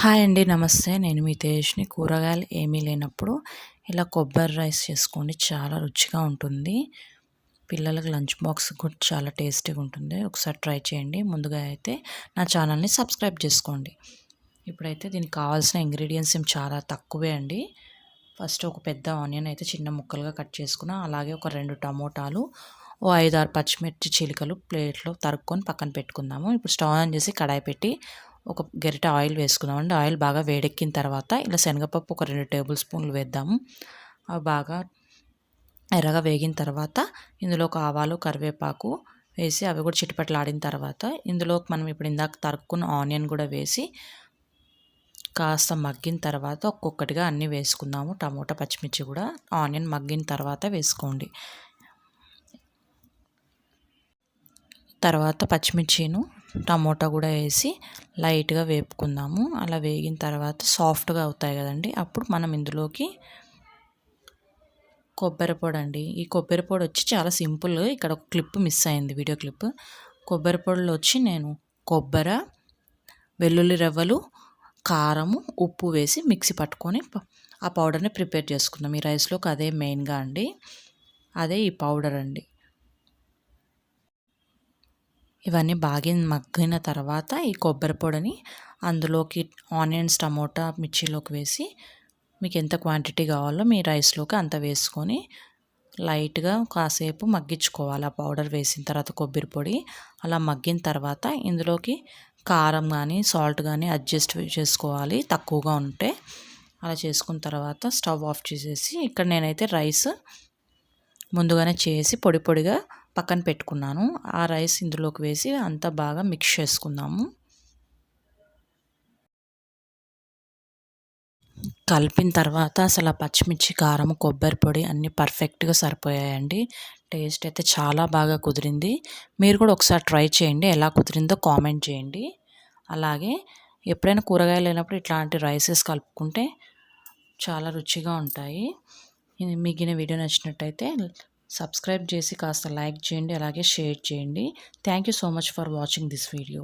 Hi అండి నమస్తే. నేను మీ తేజ్ని కూరగాయలు ఏమీ లేనప్పుడు ఇలా కొబ్బరి రైస్ చేసుకోండి. చాలా రుచిగా ఉంటుంది. పిల్లలకు లంచ్ బాక్స్ కూడా చాలా టేస్టీగా ఉంటుంది. ఒకసారి ట్రై చేయండి. ముందుగా అయితే నా ఛానల్ని సబ్స్క్రైబ్ చేసుకోండి. ఇప్పుడైతే దీనికి కావాల్సిన ఇంగ్రీడియంట్స్ ఏం చాలా తక్కువే అండి. ఫస్ట్ ఒక పెద్ద ఆనియన్ అయితే చిన్న ముక్కలుగా కట్ చేసుకున్నా అలాగే ఒక రెండు టమోటాలు ఓ ఐదు ఆరు పచ్చిమిర్చి చిలుకలు ప్లేట్లో తరుక్కొని పక్కన పెట్టుకుందాము. ఇప్పుడు స్టవ్ ఆన్ చేసి కడాయి పెట్టి ఒక గరిట ఆయిల్ వేసుకుందామండి ఆయిల్ బాగా వేడెక్కిన తర్వాత ఇలా శనగపప్పు ఒక రెండు టేబుల్ స్పూన్లు వేద్దాము. అవి బాగా ఎర్రగా వేగిన తర్వాత ఇందులో ఒక ఆవాలు కరివేపాకు వేసి అవి కూడా చిటిపట్లాడిన తర్వాత ఇందులో మనం ఇప్పుడు ఇందాక తరుక్కున్న ఆనియన్ కూడా వేసి కాస్త మగ్గిన తర్వాత ఒక్కొక్కటిగా అన్నీ వేసుకుందాము. టమోటా పచ్చిమిర్చి కూడా ఆనియన్ మగ్గిన తర్వాత వేసుకోండి. తర్వాత పచ్చిమిర్చిను టమోటా కూడా వేసి లైట్గా వేపుకుందాము. అలా వేగిన తర్వాత సాఫ్ట్గా అవుతాయి కదండి. అప్పుడు మనం ఇందులోకి కొబ్బరి పొడి అండి. ఈ కొబ్బరి పొడి వచ్చి చాలా సింపుల్ ఇక్కడ ఒక క్లిప్ మిస్ అయింది వీడియో క్లిప్. కొబ్బరి పొడిలో వచ్చి నేను కొబ్బరి వెల్లుల్లి రవ్వలు కారము ఉప్పు వేసి మిక్సీ పట్టుకొని ఆ పౌడర్ని ప్రిపేర్ చేసుకున్నాం ఈ రైస్లోకి అదే మెయిన్గా అండి. అదే ఈ పౌడర్ అండి. ఇవన్నీ బాగా మగ్గిన తర్వాత ఈ కొబ్బరి పొడిని అందులోకి ఆనియన్స్ టమోటా మిర్చిలోకి వేసి మీకు ఎంత క్వాంటిటీ కావాలో మీ రైస్లోకి అంత వేసుకొని లైట్గా కాసేపు మగ్గించుకోవాలి. ఆ పౌడర్ వేసిన తర్వాత కొబ్బరి పొడి అలా మగ్గిన తర్వాత ఇందులోకి కారం కానీ సాల్ట్ కానీ అడ్జస్ట్ చేసుకోవాలి. తక్కువగా ఉంటే అలా చేసుకున్న తర్వాత స్టవ్ ఆఫ్ చేసేసి ఇక్కడ నేనైతే రైస్ ముందుగానే చేసి పొడి పొడిగా పక్కన పెట్టుకున్నాను. ఆ రైస్ ఇందులోకి వేసి అంతా బాగా మిక్స్ చేసుకుందాము. కలిపిన తర్వాత అసలు ఆ పచ్చిమిర్చి కారం కొబ్బరి పొడి అన్నీ పర్ఫెక్ట్గా సరిపోయాయండి. టేస్ట్ అయితే చాలా బాగా కుదిరింది. మీరు కూడా ఒకసారి ట్రై చేయండి. ఎలా కుదిరిందో కామెంట్ చేయండి. అలాగే ఎప్పుడైనా కూరగాయలు లేనప్పుడు ఇట్లాంటి రైసెస్ కలుపుకుంటే చాలా రుచిగా ఉంటాయి. మిగిలిన వీడియో నచ్చినట్టయితే సబ్స్క్రైబ్ చేసి కాస్త లైక్ చేయండి అలాగే షేర్ చేయండి. Thank you so much for watching this video